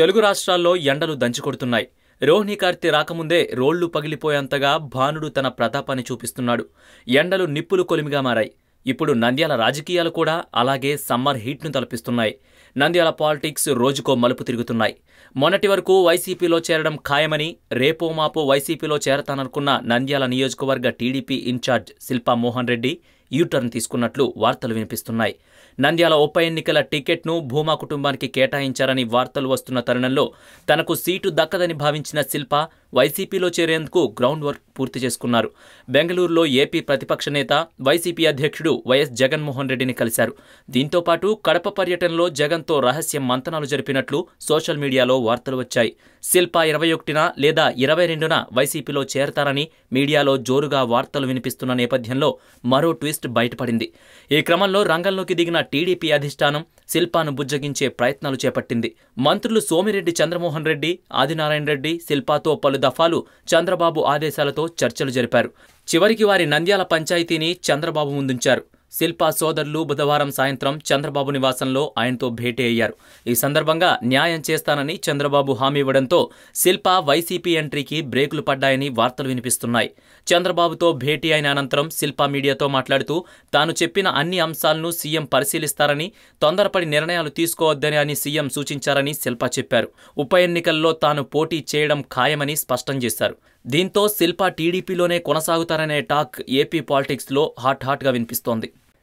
తెలుగు రాష్ట్రాల్లో ఎండలు దంచుకొడుతున్నాయి. రోహిణి కార్తె రాకముందే రోళ్ళు పగిలిపోయేంతగా భానుడు తన ప్రతాపాన్ని చూపిస్తున్నాడు. ఎండలు నిప్పులు కొలిమిగా మారాయి. ఇప్పుడు నంద్యాల రాజకీయాలు కూడా అలాగే సమ్మర్ హీట్ను తలపిస్తున్నాయి. నంద్యాల పాలిటిక్స్ రోజుకో మలుపు తిరుగుతున్నాయి. మొన్నటి వరకు వైసీపీలో చేరడం ఖాయమని రేపో మాపో వైసీపీలో చేరతాననుకున్న నంద్యాల నియోజకవర్గ TDP in-charge Shilpa Mohan Reddy U turn తీసుకున్నట్లు వార్తలు వినిపిస్తున్నాయి. నంద్యాల ఉప ఎన్నికల టికెట్ను భూమా కుటుంబానికి కేటాయించారని వార్తలు వస్తున్న తరుణంలో తనకు సీటు దక్కదని భావించిన శిల్ప వైసీపీలో చేరేందుకు గ్రౌండ్ వర్క్ పూర్తి చేసుకున్నారు. బెంగళూరులో ఏపీ ప్రతిపక్ష నేత వైసీపీ అధ్యక్షుడు వైఎస్ జగన్మోహన్ రెడ్డిని కలిశారు. దీంతో పాటు కడప పర్యటనలో జగన్తో రహస్య మంతనాలు జరిపినట్లు సోషల్ మీడియాలో వార్తలు వచ్చాయి. శిల్ప ఇరవై ఒకటిన లేదా ఇరవై రెండున వైసీపీలో చేరతారని మీడియాలో జోరుగా వార్తలు వినిపిస్తున్న నేపథ్యంలో మరో ట్విస్ట్ బయటపడింది. ఈ క్రమంలో రంగంలోకి దిగిన టీడీపీ అధిష్టానం శిల్పాను బుజ్జగించే ప్రయత్నాలు చేపట్టింది. మంత్రులు సోమిరెడ్డి చంద్రమోహన్ రెడ్డి ఆదినారాయణ రెడ్డి శిల్పాతో పలు దఫాలు చంద్రబాబు ఆదేశాలతో చర్చలు జరిపారు. చివరికి వారి నంద్యాల పంచాయతీని చంద్రబాబు ముందుంచారు. శిల్పా సోదరులు బుధవారం సాయంత్రం చంద్రబాబు నివాసంలో ఆయనతో భేటీ అయ్యారు. ఈ సందర్భంగా న్యాయం చేస్తానని చంద్రబాబు హామీ ఇవ్వడంతో శిల్ప వైసీపీ ఎంట్రీకి బ్రేకులు పడ్డాయని వార్తలు వినిపిస్తున్నాయి. చంద్రబాబుతో భేటీ అయిన అనంతరం శిల్ప మీడియాతో మాట్లాడుతూ తాను చెప్పిన అన్ని అంశాలను సీఎం పరిశీలిస్తారని తొందరపడి నిర్ణయాలు తీసుకోవద్దని అని సీఎం సూచించారని శిల్ప చెప్పారు. ఉప ఎన్నికల్లో తాను పోటీ చేయడం ఖాయమని స్పష్టం చేశారు. దీంతో శిల్ప టీడీపీలోనే కొనసాగుతారనే టాక్ ఏపీ పాలిటిక్స్లో హాట్ హాట్గా వినిపిస్తోంది.